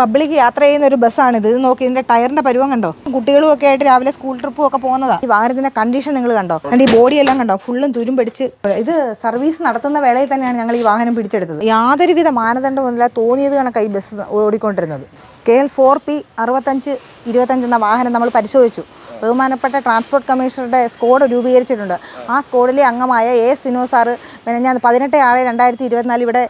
Public യാത്ര ചെയ്യുന്ന ഒരു ബസ്സാണിത്. ഇത് നോക്കി ഇതിന്റെ ടയറിന്റെ പരുവം കണ്ടോ? കുട്ടികളും ഒക്കെ ആയിട്ട് രാവിലെ സ്കൂൾ ട്രിപ്പും ഒക്കെ പോകുന്നതാ. ഈ വാഹനത്തിന്റെ കണ്ടീഷൻ നിങ്ങൾ കണ്ടോ? അതിന്റെ ഈ ബോഡി എല്ലാം കണ്ടോ? ഫുള്ളും തുരുമ്പടിച്ച്. ഇത് സർവീസ് നടത്തുന്ന വേളയിൽ തന്നെയാണ് ഞങ്ങൾ ഈ വാഹനം പിടിച്ചെടുത്തത്. യാതൊരുവിധ മാനദണ്ഡമൊന്നുമില്ല തോന്നിയത് കണക്കാണ് ഈ ബസ് ഓടിക്കൊണ്ടിരുന്നത്. കെ എൽ ഫോർ പി അറുപത്തഞ്ച് ഇരുപത്തഞ്ച് എന്ന വാഹനം നമ്മൾ പരിശോധിച്ചു. ബഹുമാനപ്പെട്ട ട്രാൻസ്പോർട്ട് കമ്മീഷണറുടെ സ്കോഡ് രൂപീകരിച്ചിട്ടുണ്ട്. ആ സ്കോഡിലെ അംഗമായ എ വിനോദ് സാറ് ഞാൻ പതിനെട്ട് ആറ് രണ്ടായിരത്തി ഇരുപത്തിനാല് ഇവിടെ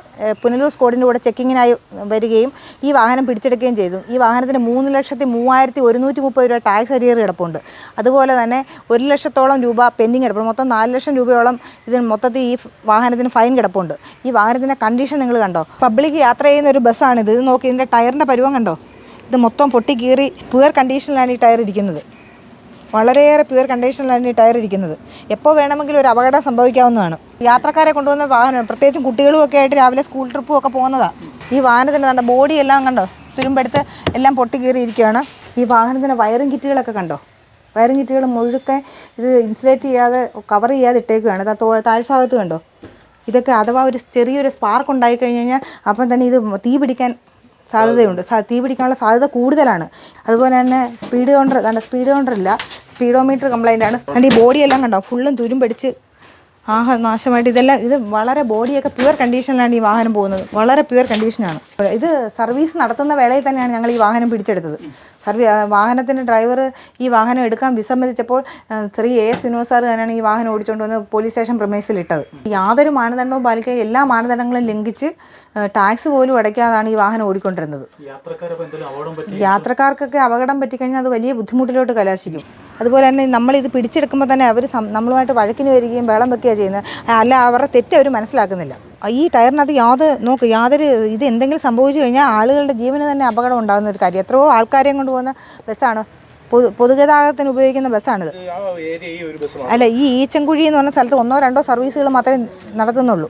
പുനലൂർ സ്കോഡിന്റെ കൂടെ ചെക്കിങ്ങിനായി വരികയും ഈ വാഹനം പിടിച്ചെടുക്കുകയും ചെയ്തു. ഈ വാഹനത്തിന് മൂന്ന് ലക്ഷത്തി മൂവായിരത്തി ഒരുന്നൂറ്റി മുപ്പത് രൂപ ടാക്സ് അരിയർ കിടപ്പുണ്ട്. അതുപോലെ തന്നെ ഒരു ലക്ഷത്തോളം രൂപ പെൻഡിങ് കിടപ്പുണ്ട്. മൊത്തം നാല് ലക്ഷം രൂപയോളം ഇതിന് മൊത്തത്തിൽ ഈ വാഹനത്തിന് ഫൈൻ കിടപ്പുണ്ട്. ഈ വാഹനത്തിന്റെ കണ്ടീഷൻ നിങ്ങൾ കണ്ടോ? പബ്ലിക് യാത്ര ചെയ്യുന്ന ഒരു ബസ്സാണിത്. ഇത് നോക്കി ഇതിന്റെ ടയറിന്റെ പരുവം കണ്ടോ? ഇത് മൊത്തം പൊട്ടി കീറി പുയർ കണ്ടീഷനിലാണ് ഈ ടയർ ഇരിക്കുന്നത്. വളരെയേറെ പ്യുവർ കണ്ടീഷനിലാണ് ഈ ടയർ ഇരിക്കുന്നത്. എപ്പോൾ വേണമെങ്കിലും ഒരു അപകടം സംഭവിക്കാവുന്നതാണ്. യാത്രക്കാരെ കൊണ്ടുവന്ന വാഹനം പ്രത്യേകിച്ചും കുട്ടികളും ഒക്കെ ആയിട്ട് രാവിലെ സ്കൂൾ ട്രിപ്പും ഒക്കെ പോകുന്നതാണ് ഈ വാഹനത്തിന്റെ നല്ല ബോഡി എല്ലാം കണ്ടോ? തുരുമ്പെടുത്ത് എല്ലാം പൊട്ടി കീറിയിരിക്കുകയാണ്. ഈ വാഹനത്തിന്റെ വയറിംഗ് കിറ്റുകളൊക്കെ കണ്ടോ? വയറിംഗ് കിറ്റുകൾ മുഴുക്കെ ഇത് ഇൻസുലേറ്റ് ചെയ്യാതെ കവർ ചെയ്യാതെ ഇട്ടേക്കുകയാണ് താഴ്ഭാഗത്ത് കണ്ടോ? ഇതൊക്കെ അഥവാ ഒരു ചെറിയൊരു സ്പാർക്ക് ഉണ്ടായി കഴിഞ്ഞ് കഴിഞ്ഞാൽ അപ്പം തന്നെ ഇത് തീ പിടിക്കാൻ സാധ്യതയുണ്ട്. തീ പിടിക്കാനുള്ള സാധ്യത കൂടുതലാണ്. അതുപോലെ തന്നെ സ്പീഡ് കൗണ്ടർ സ്പീഡ് കൗണ്ടർ ഇല്ല. സ്പീഡോമീറ്റർ കംപ്ലൈന്റ് ആണ്. അതിന്റെ ഈ ബോഡിയെല്ലാം കണ്ടോ ഫുള്ളും തുരുമ്പടിച്ച് ആഹ് നാശമായിട്ട് ഇതെല്ലാം ഇത് വളരെ ബോഡിയൊക്കെ പ്യുവർ കണ്ടീഷനിലാണ് ഈ വാഹനം പോകുന്നത്. വളരെ പ്യുവർ കണ്ടീഷനാണ്. ഇത് സർവീസ് നടത്തുന്ന വേളയിൽ തന്നെയാണ് ഞങ്ങൾ ഈ വാഹനം പിടിച്ചെടുത്തത്. സർവീ വാഹനത്തിന്റെ ഡ്രൈവർ ഈ വാഹനം എടുക്കാൻ വിസമ്മതിച്ചപ്പോൾ Shri A S Vinod sir തന്നെയാണ് ഈ വാഹനം ഓടിച്ചുകൊണ്ട് വന്ന് പോലീസ് സ്റ്റേഷൻ പ്രമേസിലിട്ടത് യാതൊരു മാനദണ്ഡവും പാലിക്കുക എല്ലാ മാനദണ്ഡങ്ങളും ലംഘിച്ച് ടാക്സ് പോലും അടയ്ക്കാതാണ് ഈ വാഹനം ഓടിക്കൊണ്ടിരുന്നത്. യാത്രക്കാർക്കൊക്കെ അപകടം പറ്റിക്കഴിഞ്ഞാൽ അത് വലിയ ബുദ്ധിമുട്ടിലോട്ട് കലാശിക്കും. അതുപോലെ തന്നെ നമ്മളിത് പിടിച്ചെടുക്കുമ്പോൾ തന്നെ അവർ നമ്മളുമായിട്ട് വഴക്കിന് വരികയും ബഹളം വെക്കുകയാണ് ചെയ്യുന്നത് അല്ല അവരുടെ തെറ്റ് അവർ മനസ്സിലാക്കുന്നില്ല. ഈ ടയറിനകത്ത് യാതൊരു നോക്ക് യാതൊരു ഇത് എന്തെങ്കിലും സംഭവിച്ചു കഴിഞ്ഞാൽ ആളുകളുടെ ജീവന് തന്നെ അപകടം ഉണ്ടാകുന്ന ഒരു കാര്യം. എത്രയോ ആൾക്കാരെയും കൊണ്ടുപോകുന്ന ബസ്സാണ്. പൊതു പൊതുഗതാഗതത്തിന് ഉപയോഗിക്കുന്ന ബസ്സാണിത്. അല്ല ഈ ഈച്ചൻകുഴി എന്ന് പറഞ്ഞ സ്ഥലത്ത് ഒന്നോ രണ്ടോ സർവീസുകൾ മാത്രമേ നടത്തുന്നുള്ളൂ.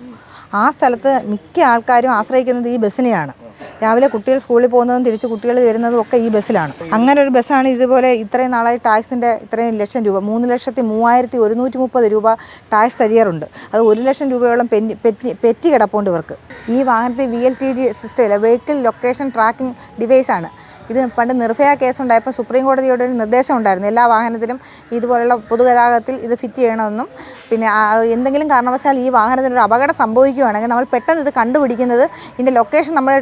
ആ സ്ഥലത്ത് മിക്ക ആൾക്കാരും ആശ്രയിക്കുന്നത് ഈ ബസ്സിനെയാണ്. രാവിലെ കുട്ടികൾ സ്കൂളിൽ പോകുന്നതും തിരിച്ച് കുട്ടികൾ വരുന്നതും ഒക്കെ ഈ ബസ്സിലാണ്. അങ്ങനെ ഒരു ബസ്സാണ് ഇതുപോലെ ഇത്രയും നാളായി ടാക്സിന്റെ ഇത്രയും ലക്ഷം രൂപ മൂന്ന് ലക്ഷത്തി മൂവായിരത്തി ഒരുന്നൂറ്റി മുപ്പത് രൂപ ടാക്സ് തരിയാറുണ്ട് അത് ഒരു ലക്ഷം രൂപയോളം പെറ്റി പെറ്റി കിടപ്പുണ്ട് ഇവർക്ക്. ഈ വാഹനത്തിൽ V L T D system അല്ല വെഹിക്കിൾ ലൊക്കേഷൻ ട്രാക്കിംഗ് ഡിവൈസാണ് ഇത് പണ്ട് നിർഭയ കേസ് ഉണ്ടായപ്പോൾ സുപ്രീം കോടതിയുടെ ഒരു നിർദ്ദേശം ഉണ്ടായിരുന്നു. എല്ലാ വാഹനത്തിലും ഇതുപോലുള്ള പൊതുഗതാഗതത്തിൽ ഇത് ഫിറ്റ് ചെയ്യണമെന്നും പിന്നെ എന്തെങ്കിലും കാരണവശാൽ ഈ വാഹനത്തിനൊരു അപകടം സംഭവിക്കുകയാണെങ്കിൽ നമ്മൾ പെട്ടെന്ന് ഇത് കണ്ടുപിടിക്കുന്നത് ഇതിന്റെ ലൊക്കേഷൻ നമ്മൾ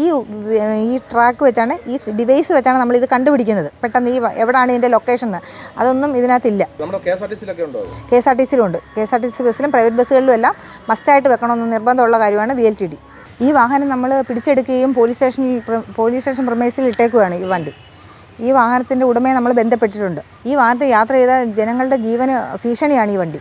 ഈ ഈ ട്രാക്ക് വെച്ചാണ് ഈ ഡിവൈസ് വെച്ചാണ് നമ്മൾ ഇത് കണ്ടുപിടിക്കുന്നത്. പെട്ടെന്ന് ഈ എവിടെയാണ് ഇതിന്റെ ലൊക്കേഷൻ എന്ന്. അതൊന്നും ഇതിനകത്തില്ല. K S R T സിയിലുണ്ട് K S R T C ബസ്സിലും private ബസ്സുകളിലും എല്ലാം മസ്റ്റായിട്ട് വെക്കണമെന്ന് നിർബന്ധമുള്ള കാര്യമാണ് വി എൽ ടി ഡി ഈ വാഹനം നമ്മൾ പിടിച്ചെടുക്കുകയും പോലീസ് സ്റ്റേഷനിൽ പോലീസ് സ്റ്റേഷൻ പ്രമേസിൽ ഇട്ടേക്കുകയാണ് ഈ വണ്ടി. ഈ വാഹനത്തിന്റെ ഉടമയെ നമ്മൾ ബന്ധപ്പെട്ടിട്ടുണ്ട്. ഈ വാഹനത്തിൽ യാത്ര ചെയ്ത ജനങ്ങളുടെ ജീവന് ഭീഷണിയാണ് ഈ വണ്ടി.